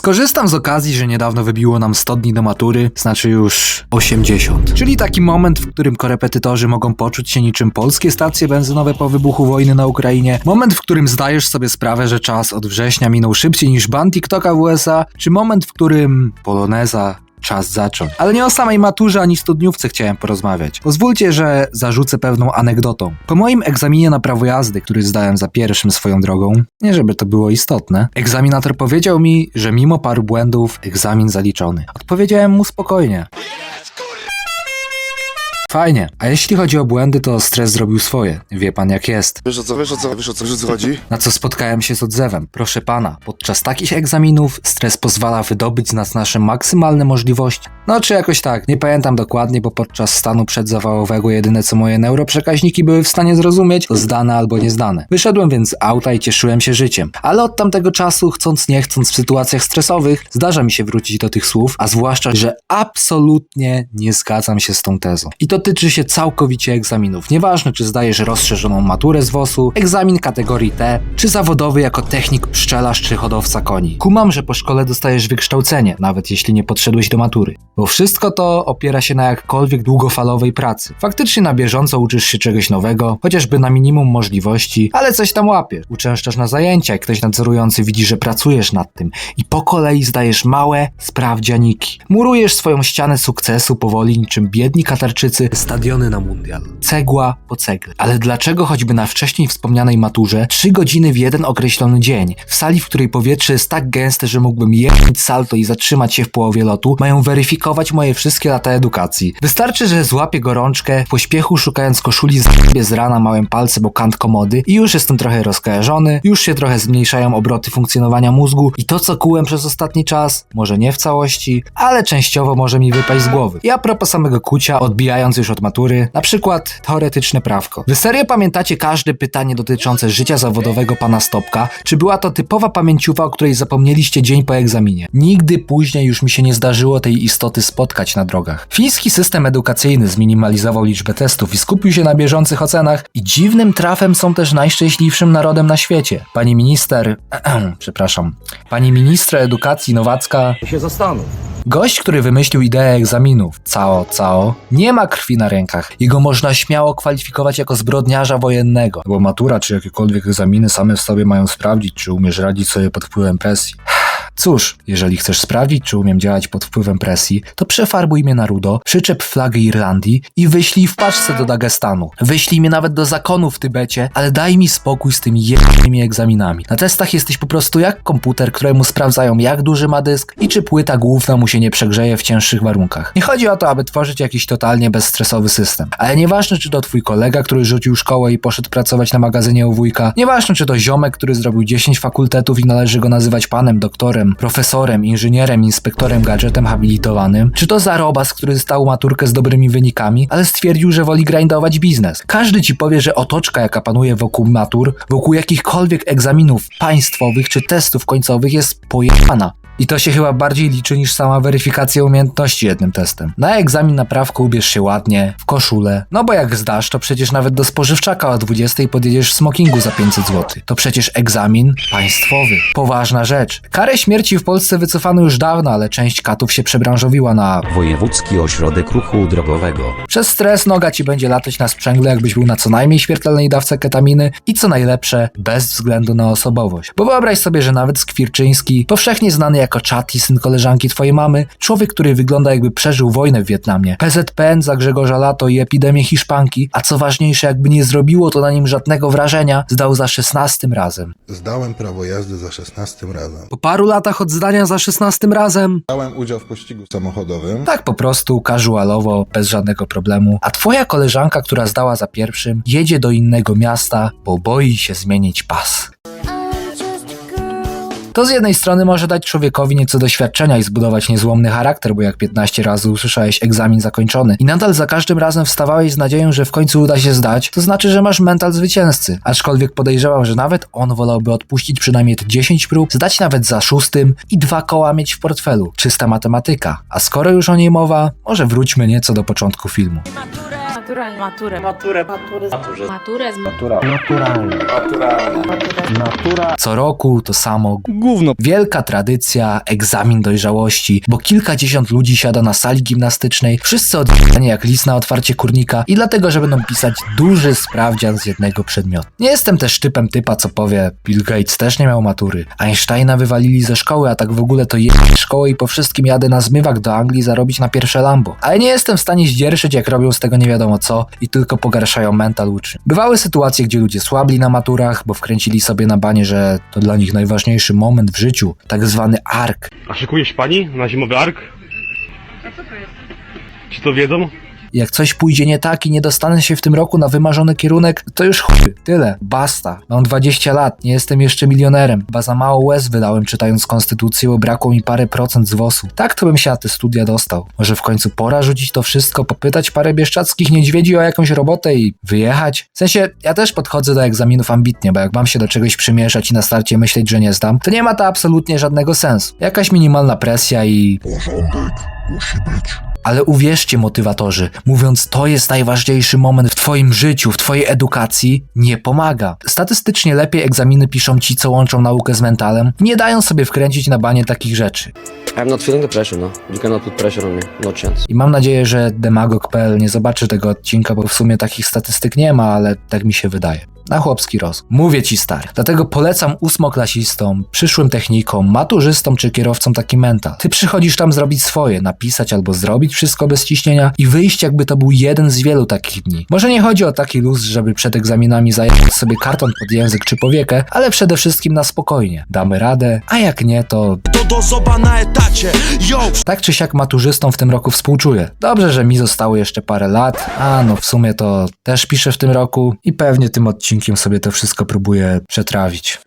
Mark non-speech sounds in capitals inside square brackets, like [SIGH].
Skorzystam z okazji, że niedawno wybiło nam 100 dni do matury, znaczy już 80. Czyli taki moment, w którym korepetytorzy mogą poczuć się niczym polskie stacje benzynowe po wybuchu wojny na Ukrainie. Moment, w którym zdajesz sobie sprawę, że czas od września minął szybciej niż ban TikToka w USA. Czy moment, w którym poloneza Czas zacząć. Ale nie o samej maturze ani studniówce chciałem porozmawiać. Pozwólcie, że zarzucę pewną anegdotą. Po moim egzaminie na prawo jazdy, który zdałem za pierwszym swoją drogą, nie żeby to było istotne, egzaminator powiedział mi, że mimo paru błędów egzamin zaliczony. Odpowiedziałem mu spokojnie. Fajnie. A jeśli chodzi o błędy, to stres zrobił swoje. Wie pan jak jest. Wiesz o co, wiesz o co, wiesz o co, wiesz o co chodzi? Na co spotkałem się z odzewem. Proszę pana, podczas takich egzaminów stres pozwala wydobyć z nas nasze maksymalne możliwości. No czy jakoś tak, nie pamiętam dokładnie, bo podczas stanu przedzawałowego jedyne co moje neuroprzekaźniki były w stanie zrozumieć, to zdane albo niezdane. Wyszedłem więc z auta i cieszyłem się życiem. Ale od tamtego czasu, chcąc nie chcąc w sytuacjach stresowych, zdarza mi się wrócić do tych słów, a zwłaszcza, że absolutnie nie zgadzam się z tą tezą. I to tyczy się całkowicie egzaminów. Nieważne, czy zdajesz rozszerzoną maturę z WOS-u, egzamin kategorii T, czy zawodowy jako technik pszczelarz czy hodowca koni. Kumam, że po szkole dostajesz wykształcenie, nawet jeśli nie podszedłeś do matury. Bo wszystko to opiera się na jakkolwiek długofalowej pracy. Faktycznie na bieżąco uczysz się czegoś nowego, chociażby na minimum możliwości, ale coś tam łapiesz. Uczęszczasz na zajęcia, jak ktoś nadzorujący widzi, że pracujesz nad tym i po kolei zdajesz małe sprawdzianiki. Murujesz swoją ścianę sukcesu powoli niczym biedni katarczycy stadiony na mundial. Cegła po cegle. Ale dlaczego choćby na wcześniej wspomnianej maturze 3 godziny w jeden określony dzień, w sali, w której powietrze jest tak gęste, że mógłbym jechać salto i zatrzymać się w połowie lotu, mają weryfikować moje wszystkie lata edukacji. Wystarczy, że złapię gorączkę, w pośpiechu szukając koszuli z z rana małym palcem o kant komody i już jestem trochę rozkojarzony, już się trochę zmniejszają obroty funkcjonowania mózgu i to co kułem przez ostatni czas, może nie w całości, ale częściowo może mi wypaść z głowy. I a propos samego kucia, odbijając już od matury, na przykład teoretyczne prawko. Wy serio pamiętacie każde pytanie dotyczące życia zawodowego pana Stopka? Czy była to typowa pamięciuwa, o której zapomnieliście dzień po egzaminie? Nigdy później już mi się nie zdarzyło tej istoty spotkać na drogach. Fiński system edukacyjny zminimalizował liczbę testów i skupił się na bieżących ocenach i dziwnym trafem są też najszczęśliwszym narodem na świecie. Pani minister, [CLEARS THROAT] przepraszam, pani ministra edukacji Nowacka się zastanów. Gość, który wymyślił ideę egzaminów Cao Cao, nie ma krwi na rękach. Jego można śmiało kwalifikować jako zbrodniarza wojennego. Bo matura czy jakiekolwiek egzaminy same w sobie mają sprawdzić, czy umiesz radzić sobie pod wpływem presji. Cóż, jeżeli chcesz sprawdzić, czy umiem działać pod wpływem presji, to przefarbuj mnie na rudo, przyczep flagę Irlandii i wyślij w paczce do Dagestanu. Wyślij mnie nawet do zakonu w Tybecie, ale daj mi spokój z tymi jednymi egzaminami. Na testach jesteś po prostu jak komputer, któremu sprawdzają jak duży ma dysk i czy płyta główna mu się nie przegrzeje w cięższych warunkach. Nie chodzi o to, aby tworzyć jakiś totalnie bezstresowy system. Ale nieważne, czy to twój kolega, który rzucił szkołę i poszedł pracować na magazynie u wujka, nieważne, czy to ziomek, który zrobił 10 fakultetów i należy go nazywać panem, doktorem, profesorem, inżynierem, inspektorem, gadżetem habilitowanym, czy to zarobas, który zdał maturkę z dobrymi wynikami, ale stwierdził, że woli grindować biznes. Każdy ci powie, że otoczka, jaka panuje wokół matur, wokół jakichkolwiek egzaminów państwowych czy testów końcowych jest pojechana. I to się chyba bardziej liczy niż sama weryfikacja umiejętności jednym testem. Na egzamin na prawko ubierz się ładnie, w koszulę, no bo jak zdasz, to przecież nawet do spożywczaka o 20 podjedziesz w smokingu za 500 zł. To przecież egzamin państwowy. Poważna rzecz. Karę śmierci w Polsce wycofano już dawno, ale część katów się przebranżowiła na Wojewódzki Ośrodek Ruchu Drogowego. przez stres noga ci będzie latać na sprzęgle, jakbyś był na co najmniej śmiertelnej dawce ketaminy i co najlepsze, bez względu na osobowość. Bo wyobraź sobie, że nawet Skwirczyński, powszechnie znany jako Chati, syn koleżanki twojej mamy, człowiek, który wygląda jakby przeżył wojnę w Wietnamie, PZPN za Grzegorza Lato i epidemię hiszpanki, a co ważniejsze, jakby nie zrobiło to na nim żadnego wrażenia, zdał za szesnastym razem. Zdałem prawo jazdy za 16 razem. Po paru latach od zdania za szesnastym razem, Brałem udział w pościgu samochodowym. tak po prostu, casualowo, bez żadnego problemu, a twoja koleżanka, która zdała za pierwszym, jedzie do innego miasta, bo boi się zmienić pas. To z jednej strony może dać człowiekowi nieco doświadczenia i zbudować niezłomny charakter, bo jak 15 razy usłyszałeś egzamin zakończony i nadal za każdym razem wstawałeś z nadzieją, że w końcu uda się zdać, to znaczy, że masz mental zwycięzcy. Aczkolwiek podejrzewam, że nawet on wolałby odpuścić przynajmniej te 10 prób, zdać nawet za szóstym i dwa koła mieć w portfelu. Czysta matematyka. A skoro już o niej mowa, może wróćmy nieco do początku filmu. Matura Naturalnie. Maturę. Maturę. Maturę z Co roku to samo. Gówno. Wielka tradycja, egzamin dojrzałości, bo kilkadziesiąt ludzi siada na sali gimnastycznej, wszyscy odjechani jak lis na otwarcie kurnika i dlatego, że będą pisać duży sprawdzian z jednego przedmiotu. Nie jestem też typem typa, co powie, Bill Gates też nie miał matury. Einsteina wywalili ze szkoły, a tak w ogóle to je szkołę i po wszystkim jadę na zmywak do Anglii zarobić na pierwsze Lambo. Ale nie jestem w stanie zdzierżyć, jak robią z tego nie wiadomo co i tylko pogarszają mental uczniów. Bywały sytuacje, gdzie ludzie słabli na maturach, bo wkręcili sobie na banie, że to dla nich najważniejszy moment w życiu, tak zwany ark. A szykuje się pani na zimowy ark? A co to jest? Czy to wiedzą? Jak coś pójdzie nie tak i nie dostanę się w tym roku na wymarzony kierunek, to już chuj, tyle, basta. Mam 20 lat, nie jestem jeszcze milionerem. Chyba za mało łez wydałem czytając konstytucję, bo brakło mi parę procent z WOS-u. Tak to bym się na te studia dostał. Może w końcu pora rzucić to wszystko, popytać parę bieszczadzkich niedźwiedzi o jakąś robotę i wyjechać? W sensie, ja też podchodzę do egzaminów ambitnie, bo jak mam się do czegoś przymieszać i na starcie myśleć, że nie zdam, to nie ma to absolutnie żadnego sensu. Jakaś minimalna presja i ale uwierzcie, motywatorzy, mówiąc to jest najważniejszy moment w Twoim życiu, w Twojej edukacji, nie pomaga. Statystycznie lepiej egzaminy piszą ci, co łączą naukę z mentalem, nie dają sobie wkręcić na banie takich rzeczy. I'm not feeling the pressure, no. You cannot put pressure on me. No chance. I mam nadzieję, że demagog.pl nie zobaczy tego odcinka, bo w sumie takich statystyk nie ma, ale tak mi się wydaje. Na chłopski roz. Mówię ci stary. Dlatego polecam ósmoklasistom, przyszłym technikom, maturzystom czy kierowcom taki mental. Ty przychodzisz tam zrobić swoje, napisać albo zrobić wszystko bez ciśnienia i wyjść jakby to był jeden z wielu takich dni. Może nie chodzi o taki luz, żeby przed egzaminami zajechać sobie karton pod język czy powiekę, ale przede wszystkim na spokojnie. Damy radę, a jak nie, to do zoba na etacie. Yo! tak czy siak maturzystom w tym roku współczuję. Dobrze, że mi zostało jeszcze parę lat, a no w sumie to też piszę w tym roku i pewnie tym odcinkiem sobie to wszystko próbuję przetrawić.